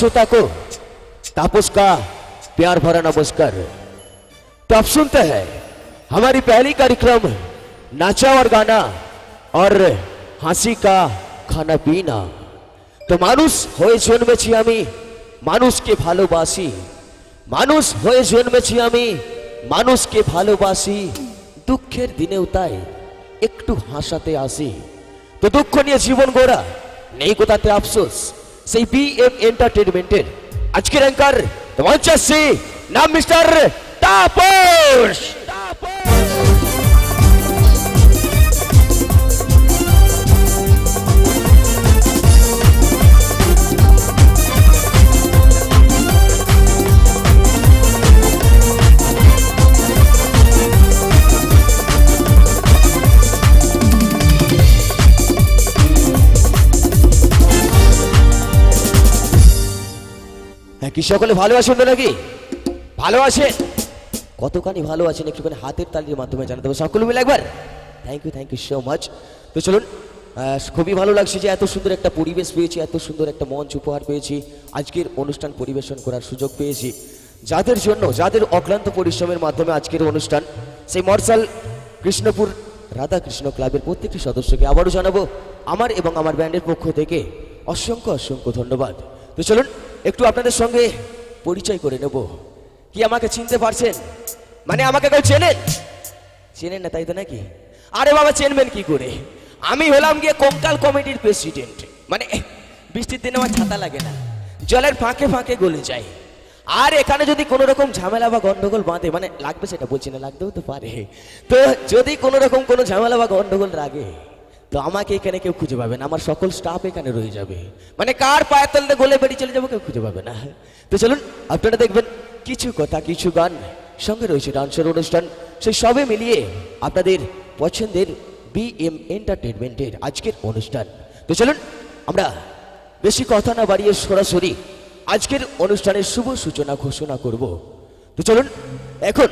श्रोता को तापस का प्यार भरा नमस्कार तो आप सुनते हैं हमारी पहली कार्यक्रम नाचा और गाना और হাসি কা খানা পিনা তো মানুষ হয়ে জন্মেছি আমি মানুষকে ভালোবাসি মানুষ হয়ে জন্মেছি আমি মানুষকে ভালোবাসি দুঃখের দিনেও তাই একটু হাসাতে আসি তো দুঃখ নিয়ে জীবন গোড়া নেই কোথাতে আফসোস সেই বি এম এন্টারটেনমেন্টের আজকের অ্যাঙ্কার চাচ্ছি নাম মিস্টার তাপস। হ্যাঁ কি সকলে ভালো আছেন তো নাকি? ভালো আছে কতখানি ভালো আছেন একটুখানি হাতের তালির মাধ্যমে জানাতে হবে সকলে মিলে একবার। Thank you thank you so much তো চলুন খুবই ভালো লাগছে যে এত সুন্দর একটা পরিবেশ পেয়েছি, এত সুন্দর একটা মঞ্চ উপহার পেয়েছি। আজকের অনুষ্ঠান পরিবেশন করার সুযোগ পেয়েছি। যাদের জন্য, যাদের অক্লান্ত পরিশ্রমের মাধ্যমে আজকের অনুষ্ঠান, সেই মর্সাল কৃষ্ণপুর রাধাকৃষ্ণ ক্লাবের প্রত্যেকটি সদস্যকে আবারও জানাব। আমার এবং আমার ব্যান্ডের পক্ষ থেকে অসংখ্য অসংখ্য ধন্যবাদ। তো চলুন একটু আপনাদের সঙ্গে পরিচয় করে নেব। কি আমাকে চিনতে পারছেন? মানে আমাকে কেউ চেনেন? চেনেন না তাই তো নাকি? আরে বাবা, চেনবেন কি করে? আমি হলাম গিয়ে কঙ্কাল কমিটির প্রেসিডেন্ট। মানে বৃষ্টির দিনে আমার ছাতা লাগে না। জলের ফাঁকে ফাঁকে গলে যায়। আর এখানে যদি কোনো রকম ঝামেলা বা গন্ডগোল বাঁধে মানে লাগবে সেটা বলছি না, লাগতেও তো পারে। তো যদি কোনো রকম কোনো ঝামেলা বা গন্ডগোল লাগে তো আমাকে এখানে কেউ খুঁজে পাবে না, আমার সকল স্টাফ এখানে রয়ে যাবে। মানে কার পায়ের তলতে গলে বেরিয়ে চলে যাব কেউ খুঁজে পাবে না। তো চলুন, আপনারা দেখবেন, কিছু কথা, কিছু গান সঙ্গে রয়েছে, ডান্সের অনুষ্ঠান, সেই সবে মিলিয়ে আপনাদের পছন্দের বি এম এন্টারটেনমেন্টের আজকের অনুষ্ঠান। তো চলুন, আমরা বেশি কথা না বাড়িয়ে সরাসরি আজকের অনুষ্ঠানের শুভ সূচনা ঘোষণা করব। তো চলুন, এখন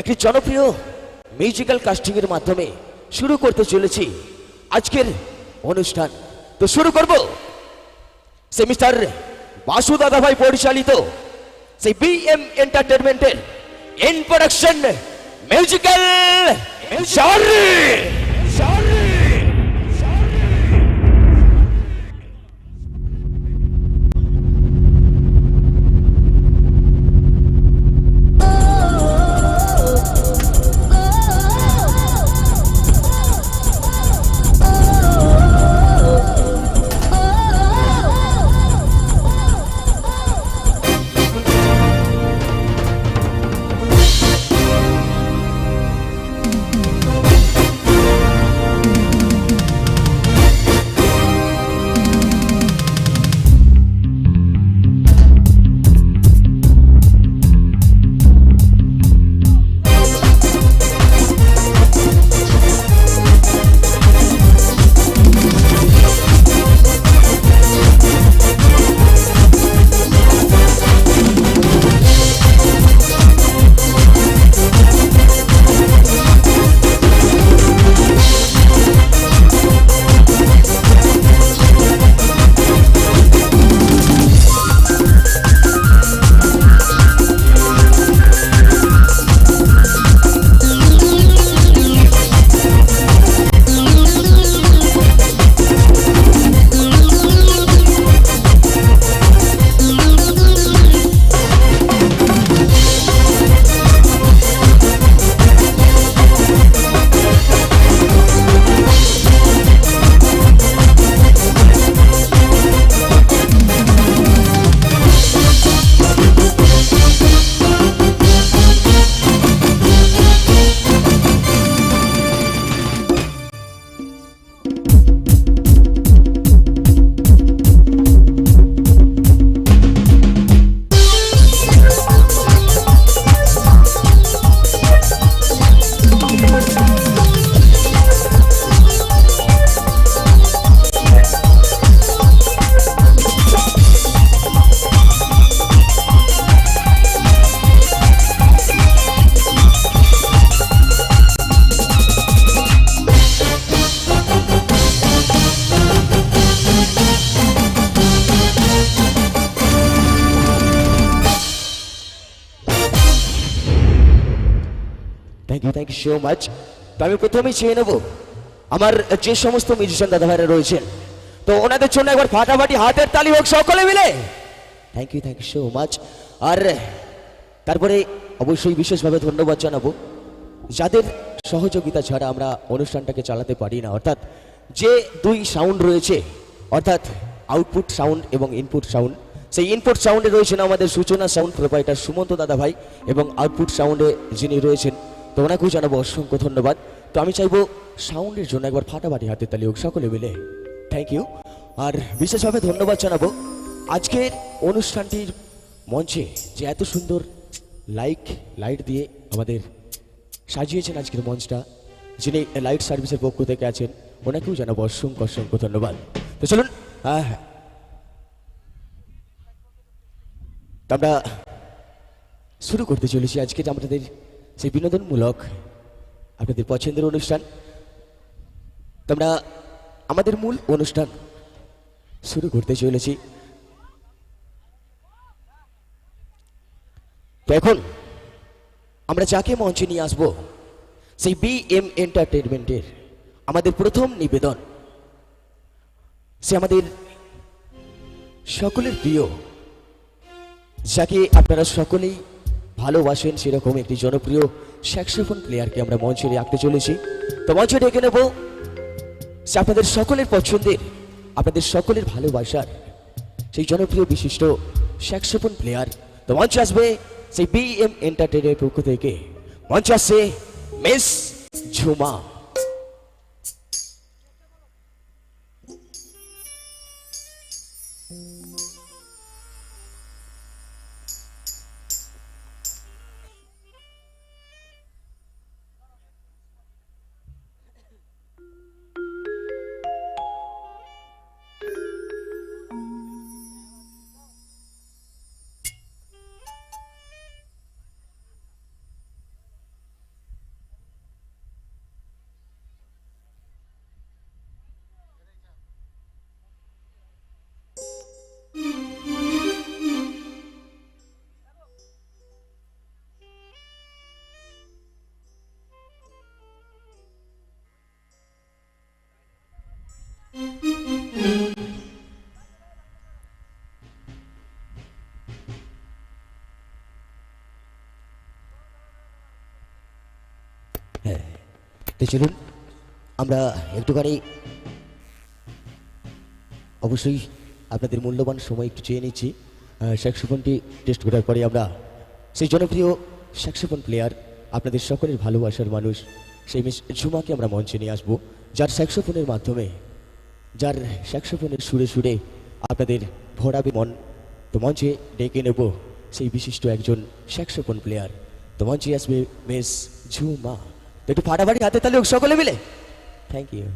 একটি জনপ্রিয় মিউজিক্যাল কাস্টিংয়ের মাধ্যমে শুরু করতে চলেছি। আজকের অনুষ্ঠান। তো শুরু করব। সেমিস্টার বাসু দাদাভাই পরিচালিত সেই বি এম এন্টারটেনমেন্টের in production musical thank you so much তো আমি প্রথমেই চেয়ে নেব। আমার যে সমস্ত মিউজিশিয়ান দাদা ভাইরা রয়েছেন, তো ওনাদের জন্য একবার ফাটাফাটি হাতের তালি হোক সকলে মিলে। Thank you thank you so much আর তারপরে অবশ্যই বিশেষভাবে ধন্যবাদ জানাব, যাদের সহযোগিতা ছাড়া আমরা অনুষ্ঠানটাকে চালাতে পারি না। অর্থাৎ যে দুই সাউন্ড রয়েছে, অর্থাৎ আউটপুট সাউন্ড এবং ইনপুট সাউন্ড সেই ইনপুট সাউন্ডে রয়েছেন আমাদের সূচনা সাউন্ড প্রোভাইডার সুমন্ত দাদা ভাই এবং আউটপুট সাউন্ডে যিনি রয়েছেন তো ওনাকেও জানাব, অসংখ্য ধন্যবাদ। তো আমি চাইব সাউন্ডের জন্য একবার ফাটাফাটি হাতে তালি হোক, সকলে মিলে। থ্যাংক ইউ আর বিশেষভাবে ধন্যবাদ জানাব, আজকের অনুষ্ঠানটির মঞ্চে যে এত সুন্দর লাইক লাইট দিয়ে আমাদের সাজিয়েছেন আজকের মঞ্চটা, যিনি লাইট সার্ভিসের পক্ষ থেকে আছেন, ওনাকেও জানাব অসংখ্য অসংখ্য ধন্যবাদ। তো চলুন হ্যাঁ হ্যাঁ। আমরা শুরু করতে চলেছি আজকে আমাদের সেই বিনোদনমূলক আপনাদের পছন্দের অনুষ্ঠান। তো আমরা আমাদের মূল অনুষ্ঠান শুরু করতে চলেছি। তো এখন আমরা যাকে মঞ্চে নিয়ে আসব, সেই বি এম এন্টারটেনমেন্টের আমাদের প্রথম নিবেদন। সে আমাদের সকলের প্রিয়। যাকে আপনারা সকলেই ভালোবাসেন সেরকম একটি জনপ্রিয় স্যাক্সোফোন প্লেয়ারকে আমরা মঞ্চে রাখতে চলেছি। তো মঞ্চে ডেকে নেব সে আপনাদের সকলের পছন্দের, আপনাদের সকলের ভালোবাসার সেই জনপ্রিয় বিশিষ্ট স্যাক্সোফোন প্লেয়ার তো মঞ্চে আসবে সেই বি এম এন্টারটেনের পক্ষ থেকে। মঞ্চে আসছে মিস ঝুমা তো চলুন। আমরা একটুখানি অবশ্যই আপনাদের মূল্যবান সময় একটু চেয়ে নিচ্ছি। স্যাক্সোফোনটি টেস্ট করার পরে আমরা সেই জনপ্রিয় স্যাক্সোফোন প্লেয়ার আপনাদের সকলের ভালোবাসার মানুষ, সেই মিস ঝুমাকে আমরা মঞ্চে নিয়ে আসব, যার স্যাক্সোফোনের মাধ্যমে, যার স্যাক্সোফোনের সুরে সুরে আপনাদের ভরাবে মন। তো মঞ্চে ডেকে নেব সেই বিশিষ্ট একজন স্যাক্সোফোন প্লেয়ার তো মঞ্চে আসবে মিস ঝুমা। একটু ফাটাফাটি হাতে তাহলে সকলে মিলে। Thank you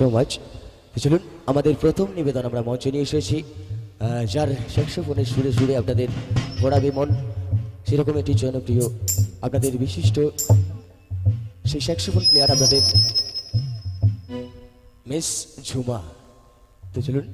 So much চলুন, আমাদের প্রথম নিবেদন আমরা মঞ্চে নিয়ে এসেছি। যার স্যাক্সোফোনের সুরে সুরে আপনাদের ঘোড়াবে মন সেরকম একটি জনপ্রিয় আপনাদের বিশিষ্ট সেই স্যাক্সোফোন প্লেয়ার আপনাদের মিস ঝুমা তো চলুন